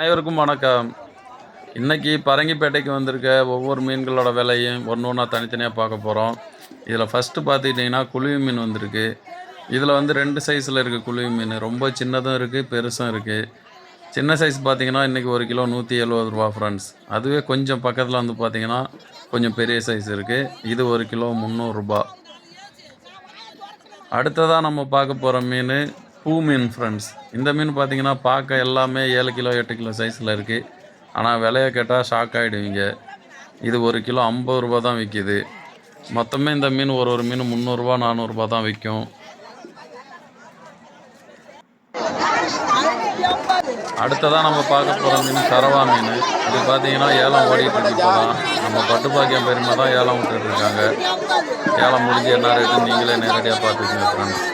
அனைவருக்கும் வணக்கம். இன்றைக்கி பரங்கிப்பேட்டைக்கு வந்திருக்க ஒவ்வொரு மீன்களோட விலையும் ஒன்று ஒன்றா தனித்தனியாக பார்க்க போகிறோம் இதில் ஃபஸ்ட்டு பார்த்துக்கிட்டிங்கன்னா குழுவி மீன் வந்திருக்கு. இதில் வந்து ரெண்டு சைஸில் இருக்குது குழுவி மீன். ரொம்ப சின்னதும் இருக்குது பெருசும் இருக்குது சின்ன சைஸ் பார்த்தீங்கன்னா இன்றைக்கி ஒரு கிலோ நூற்றி எழுபது ரூபா ஃப்ரெண்ட்ஸ் அதுவே கொஞ்சம் பக்கத்தில் வந்து பார்த்திங்கன்னா கொஞ்சம் பெரிய சைஸ் இருக்குது இது ஒரு கிலோ முந்நூறுரூபா அடுத்ததாக நம்ம பார்க்க போகிற மீன் பூ மீன் ஃப்ரெண்ட்ஸ் இந்த மீன் பார்த்தீங்கன்னா பார்க்க எல்லாமே ஏழு கிலோ எட்டு கிலோ சைஸில் இருக்குது ஆனால் விலையை கேட்டால் ஷாக் ஆகிடுவீங்க இது ஒரு கிலோ ஐம்பது ரூபா தான் விற்கிது மொத்தமே இந்த மீன் ஒரு ஒரு மீன் முந்நூறுரூவா நானூறுரூபா தான் விற்கும் அடுத்ததாக நம்ம பார்க்க போகிற மீன் சரவா மீன். இது பார்த்தீங்கன்னா ஏலம் ஓடிட்டுருக்கு இப்போ தான் நம்ம பட்டுப்பாக்கியம் பெருமை தான் ஏலம் விட்டுட்டு இருக்காங்க. ஏலம் முடிஞ்சு என்ன ரேட்டு நீங்களே நேரடியாக பார்த்துக்கங்க ஃப்ரெண்ட்ஸ்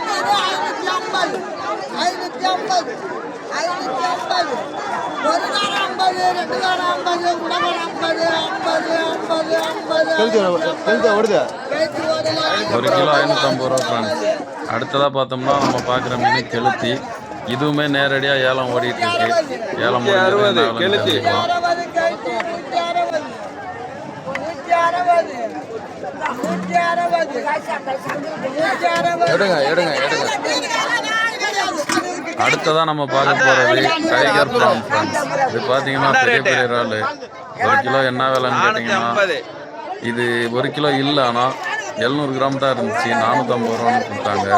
ஐநூற்றி ஐம்பது ஐநூற்றி ஐம்பது ஒரு நாள் ஐம்பது ரெண்டு நாள் ஐம்பது குடகாரம் ஐம்பது ஐம்பது ஐம்பது ஐம்பது கழுத்து ஓடுது ஒரு கிலோ ஐநூற்றம்பது ரூபா ஃப்ரெண்ட்ஸ் அடுத்ததாக பார்த்தோம்னா நம்ம பார்க்குற மீன் கெளுத்தி இதுவுமே நேரடியாக ஏலம் ஓடிட்டு இருக்கு ஏலம் முடிஞ்சது அறுபது கைக்கு எடுங்க எடுங்க எடுங்க அடுத்ததாக நம்ம பார்க்க போகிறது டைகர் ப்ரான் ஃப்ரெண்ட்ஸ் இது பார்த்தீங்கன்னா பெரிய பெரிய இறால். ஒரு கிலோ என்ன விலைன்னு கேட்டிங்கன்னா இது ஒரு கிலோ இல்லை ஆனால் எழுநூறு கிராம் தான் இருந்துச்சு. நானூற்றம்பது ரூபான்னு கொடுத்தாங்க.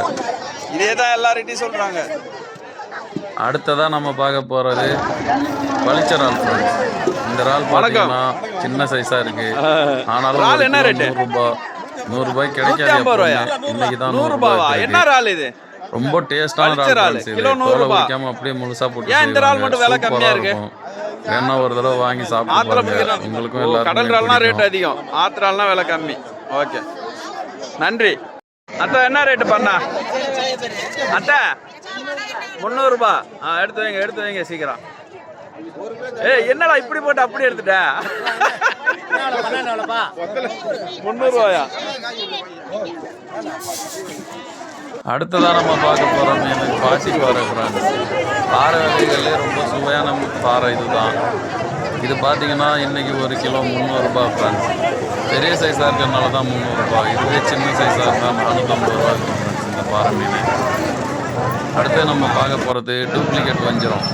இதே தான் எல்லார்கிட்டையும் சொல்றாங்க. அடுத்ததாக நம்ம பார்க்க போகிறது பளிச்ச இறால் ஃப்ரெண்ட்ஸ் இந்த இறால் பார்த்தீங்கன்னா சின்ன சைஸாக இருக்கு. ஆனாலும்? நூறுரூபா நூறுரூபாய்க்கு கிடைக்காது. இன்னைக்கு தான் நூறு ரூபாவா? என்ன இறால் இது? ரொம்ப டேஸ்டான இறால். கிலோ நூறு. உரிக்காம அப்படியே முழுசா போட்டு ஏன் இந்த இறால். மட்டும் விலை கம்மியா இருக்கு? வேணா ஒரு தடவை வாங்கி சாப்பிட்டு உங்களுக்கும் ஓ, கடல் இறால்னா ரேட் அதிகம். ஆத்திரால்னா விலை கம்மி. ஓகே. நன்றி. அத்தை என்ன ரேட்டு பண்ணா? அத்தை முந்நூறுபா ஆ எடுத்து வைங்க எடுத்து வைங்க சீக்கிரம். ஏய் என்னடா இப்படி போட்டு அப்படி எடுத்துட்ட? முந்நூறுவாயா அடுத்ததாக நம்ம பார்க்க போகிற மீன் பாசி பாறை ஃப்ரெண்ட்ஸ் பாறை வகைகள்லேயே ரொம்ப சுவையான பாறை இதுதான். இது பார்த்தீங்கன்னா இன்னைக்கு ஒரு கிலோ முந்நூறுரூபா ஃப்ரெண்ட்ஸ் பெரிய சைஸாக இருக்கிறதுனால தான் முந்நூறுரூபா இதுவே சின்ன சைஸாக இருந்தால் நானூற்றம்பது ரூபா இருக்கும் ஃப்ரெண்ட்ஸ் இந்த பாறை மீன். அடுத்து நம்ம பார்க்க போகிறது டூப்ளிகேட் வஞ்சிரம்.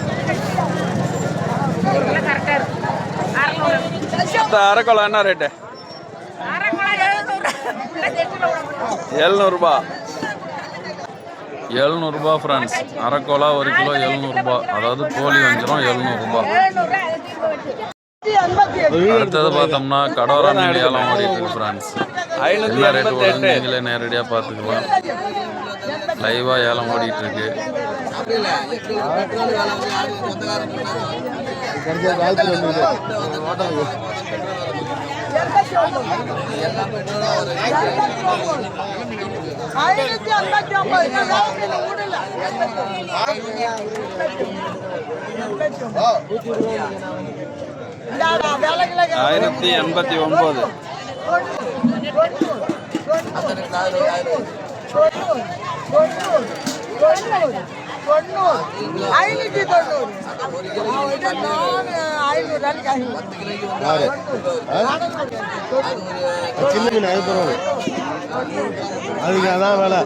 அரைக்குளம் என்ன ரேட்டு எழுநூறுபா எழுநூறுபா ஃப்ரெண்ட்ஸ் அரைக்கோலா ஒரு கிலோ எழுநூறுபா. அதாவது கோழி வஞ்சிரம் எழுநூறுபா. அடுத்தது பார்த்தோம்னா கடோரா மீன் ஏலம் ஓடிட்டு ஃப்ரெண்ட்ஸ் என்ன ரேட் எண்பத்தி நீங்களே நேரடியாக பார்த்துக்கலாம். லைவாக ஏலம் ஓடிட்டு இருக்கு. ஐநூத்தி ஐம்பத்தி ஒன்பது விடல ஆயிரத்தி எண்பத்தி ஒன்பது ஐநூத்தி தொண்ணூறு ஐநூறு யாரு சின்ன மீன் அது பரவாயில்ல அதுக்கு அதான் வேலை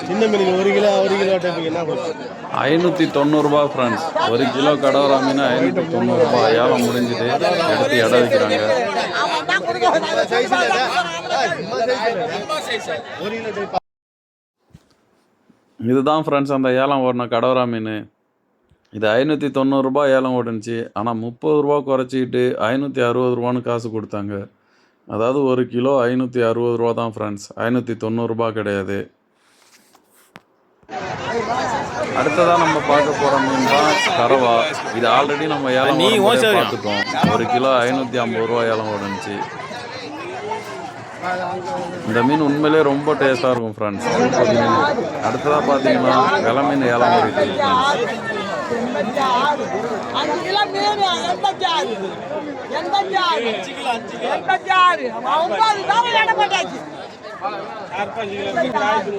சின்ன மீனுக்கு ஒரு கிலோ ஒரு கிலோ டைப்புக்கு என்ன பண்ணும் ஐநூற்றி தொண்ணூறுரூபா ஃப்ரெண்ட்ஸ் ஒரு கிலோ கடோரா மீன் ஐநூற்றி தொண்ணூறுபா ஏலம் முடிஞ்சுது. எடுத்து இடம் வைக்கிறாங்க. இதுதான் ஃப்ரெண்ட்ஸ் அந்த ஏலம் ஓடின கடோரா மீன் இது ஐநூற்றி தொண்ணூறுரூபா ஏலம் ஓடுனுச்சு. ஆனால் முப்பது ரூபா குறைச்சிக்கிட்டு ஐநூற்றி அறுபது ரூபான்னு காசு கொடுத்தாங்க. அதாவது ஒரு கிலோ ஐநூற்றி அறுபது ரூபா தான் ஃப்ரெண்ட்ஸ் ஐநூற்றி தொண்ணூறுரூபா கிடையாது. அடுத்ததாக நம்ம பார்க்க போகிற மீன் தான் கரவா இது ஆல்ரெடி நம்ம ஏலம் பார்த்துட்டோம். ஒரு கிலோ ஐநூற்றி ஐம்பது ரூபா ஏலம் ஓடுனுச்சு. இந்த மீன் உண்மையிலே ரொம்ப டேஸ்ட்டாக இருக்கும் ஃப்ரெண்ட்ஸ் அடுத்ததாக பார்த்தீங்கன்னா வெலை மீன் ஏலம் ஓடிட்டு. எண்பத்தி ஆறு அஞ்சு கிலோ மீன் எண்பத்தி ஆறு எண்பத்தி ஆறு எண்பத்தி ஆறு ஒன்பது தான் எடை போட்டாச்சு எண்பத்தி ஆறு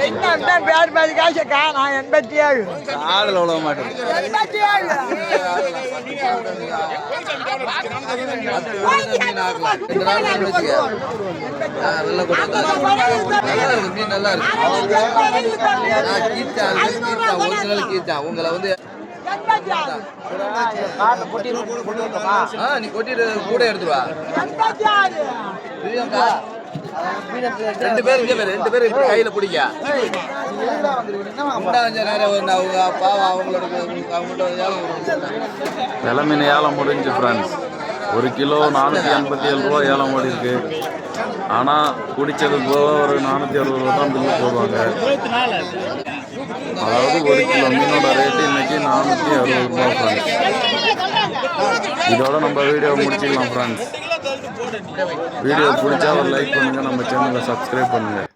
என்ன பேர் பேர் காசு காணா எண்பத்தி ஏழு ஆடல் விழ மாட்டேன் எண்பத்தி ஏழு உங்களை வந்து கீர்த்தா உங்களை வந்து நீ கொட்டிட்டு கூட எடுத்துருவா பிரியங்கா ரெண்டு பேரும் இங்கே பாரு, ரெண்டு பேரும் இப்படி கையில பிடிக்க முந்தா கொஞ்ச நேரம் வந்து அவங்க பாவம் அவங்களோட அவங்கள்ட்ட ஏலம் கொடுத்தாங்க. விலை மீன் ஏலம் முடிஞ்சு ஃப்ரெண்ட்ஸ் ஒரு கிலோ நானூற்றி எண்பத்தி ஏழு ரூபா ஏலம் ஓடி இருக்கு ஆனால் குடித்தது போக ஒரு நானூற்றி அறுபது ரூபா தான் பில்லு போடுவாங்க. அதாவது ஒரு கிலோ மீனோட ரேட்டு இன்னைக்கு நானூற்றி அறுபது ரூபா ஃப்ரெண்ட்ஸ் இதோட நம்ம வீடியோ முடிச்சுக்கலாம் ஃப்ரெண்ட்ஸ் வீடியோ பிடிச்சா ஒரு லைக் பண்ணுங்கள் நம்ம சேனலை சப்ஸ்கிரைப் பண்ணுங்கள்